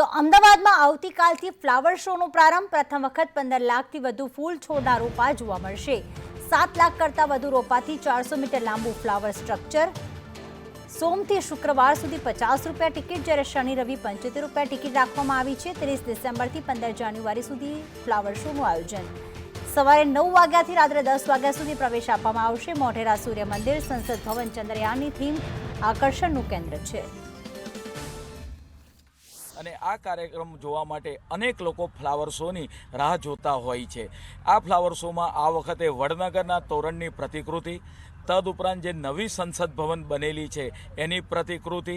તો અમદાવાદમાં આવતીકાલથી ફ્લાવર શોનો પ્રારંભ. પ્રથમ વખત પંદર લાખથી વધુ ફૂલ છોડના રોપા જોવા મળશે. સાત લાખ કરતાં વધુ રોપાથી ચારસો મીટર લાંબુ ફ્લાવર સ્ટ્રક્ચર સોમથી શુક્રવાર સુધી પચાસ રૂપિયા ટિકિટ જ્યારે શનિ, રવિ પંચોતેર રૂપિયા ટિકિટ રાખવામાં આવી છે. ત્રીસ ડિસેમ્બરથી પંદર જાન્યુઆરી સુધી ફ્લાવર શોનું આયોજન. સવારે નવ વાગ્યાથી રાત્રે દસ વાગ્યા સુધી પ્રવેશ આપવામાં આવશે. મોઢેરા સૂર્ય મંદિર, સંસદ ભવન, ચંદ્રયાનની થીમ આકર્ષણનું કેન્દ્ર છે. અને આ કાર્યક્રમ જોવા માટે અનેક લોકો ફ્લાવર શોની રાહ જોતા હોય છે. આ ફ્લાવર શોમાં આ વખતે વડનગરના તોરણની પ્રતિકૃતિ તદઉપરાંત જે નવી સંસદ ભવન બનેલી છે, એની પ્રતિકૃતિ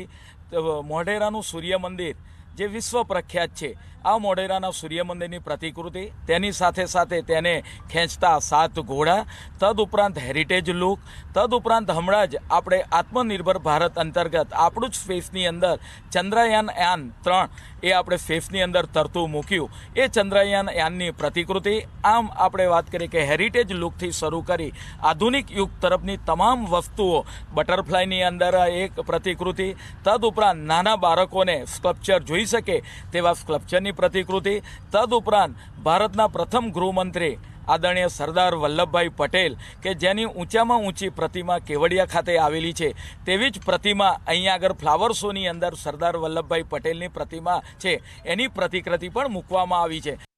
મોઢેરાનું સૂર્ય મંદિર જે વિશ્વ પ્રખ્યાત છે. આ મોઢેરાના સૂર્ય મંદિરની પ્રતિકૃતિ, તેની સાથે સાથે તેને ખેંચતા સાત ઘોડા તદઉપરાંત હેરિટેજ લુક તદઉપરાંત હમણાં જ આપણે આત્મનિર્ભર ભારત અંતર્ગત આપણું જ ફેસની અંદર ચંદ્રયાન યાન ત્રણ એ આપણે ફેસની અંદર તરતું મૂક્યું. એ ચંદ્રયાન યાનની પ્રતિકૃતિ, આમ આપણે વાત કરીએ કે હેરિટેજ લુકથી શરૂ કરી આધુનિક યુગ તરફની તમામ વસ્તુઓ બટરફ્લાયની અંદર એક પ્રતિકૃતિ તદઉપરાંત નાના બાળકોને સ્કલ્પચર જોઈ શકે તેવા સ્કલ્પચરની પ્રતિકૃતિ. તદુપરાંત ભારતના પ્રથમ ગૃહમંત્રી આદરણીય સરદાર વલ્લભભાઈ પટેલ કે જેની ઊંચામાં ઊંચી પ્રતિમા કેવડિયા ખાતે આવેલી છે, તેવી જ પ્રતિમા અહીંયા આગળ ફ્લાવર શોની અંદર સરદાર વલ્લભભાઈ પટેલની પ્રતિમા છે. એની પ્રતિકૃતિ પણ મૂકવામાં આવી છે.